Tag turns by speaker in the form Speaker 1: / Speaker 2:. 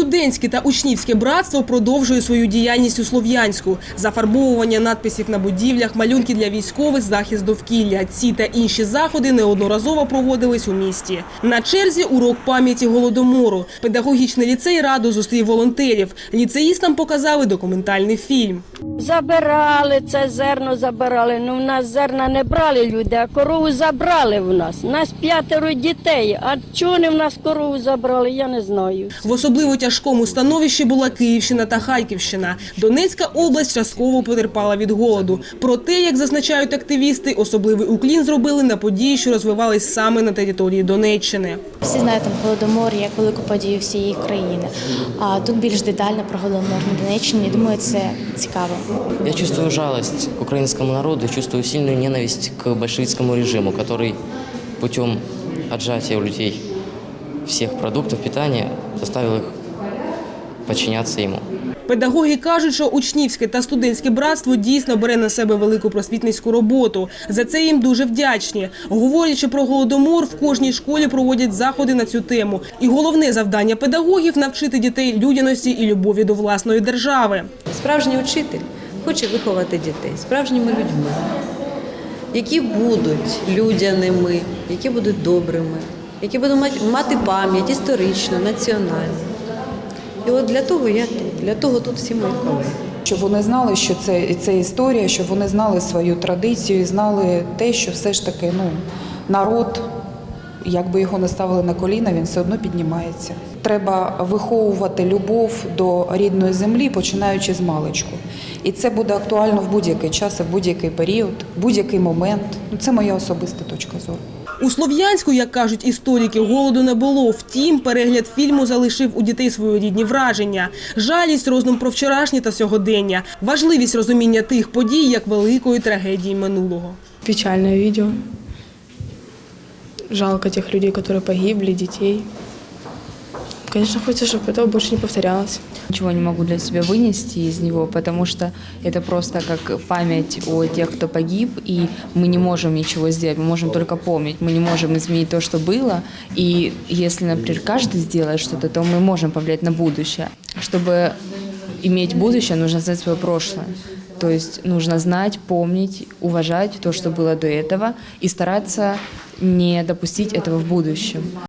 Speaker 1: Студентське та учнівське братство продовжує свою діяльність у Слов'янську. Зафарбовування надписів на будівлях, малюнки для військових, захист довкілля. Ці та інші заходи неодноразово проводились у місті. На черзі урок пам'яті голодомору. Педагогічний ліцей радо зустрів волонтерів. Ліцеїстам показали документальний фільм.
Speaker 2: Забирали це зерно, забирали. Ну в нас зерна не брали люди, а корову забрали в нас. У нас п'ятеро дітей. А чого вони в нас корову забрали, я не знаю.
Speaker 1: В особливо тяжкому становищі була Київщина та Харківщина. Донецька область частково потерпала від голоду. Проте, як зазначають активісти, особливий уклін зробили на події, що розвивались саме на території Донеччини.
Speaker 3: Всі знають там голодомор як велику подію всієї країни. А тут більш детально про голодомор на Донеччині. Думаю, це цікаво.
Speaker 4: Я чувствую жалость к украинскому народу, чувствую сильную ненависть к большевистскому режиму, который путем отжатия у людей всех продуктов питания заставил их подчиняться ему.
Speaker 1: Педагоги кажуть, що учнівське та студентське братство дійсно бере на себе велику просвітницьку роботу. За це їм дуже вдячні. Говорячи про голодомор, в кожній школі проводять заходи на цю тему. І головне завдання педагогів навчити дітей людяності і любові до власної держави.
Speaker 5: Справжній учитель хоче виховати дітей справжніми людьми, які будуть людяними, які будуть добрими, які будуть мати- мати пам'ять історичну, національну. І от для того я тут, для того тут всі мої колеги.
Speaker 6: Щоб вони знали, що це, це історія, щоб вони знали свою традицію знали те, що все ж таки ну, народ, якби його не ставили на коліна, він все одно піднімається. Треба виховувати любов до рідної землі, починаючи з маличку. І це буде актуально в будь-який час, в будь-який період, в будь-який момент. Ну, це моя особиста точка зору.
Speaker 1: У Слов'янську, як кажуть історики, голоду не було. Втім, перегляд фільму залишив у дітей своєрідні враження. Жалість, розум про вчорашнє та сьогодення, важливість розуміння тих подій як великої трагедії минулого.
Speaker 7: Печальне відео. Жалко тих людей, які погибли, детей. Конечно, хочется, чтобы этого больше не повторялось.
Speaker 8: Ничего не могу для себя вынести из него, потому что это просто как память о тех, кто погиб, и мы не можем ничего сделать, мы можем только помнить, мы не можем изменить то, что было, и если, например, каждый сделает что-то, то мы можем повлиять на будущее. Чтобы иметь будущее, нужно знать свое прошлое. То есть нужно знать, помнить, уважать то, что было до этого, и стараться не допустить этого в будущем.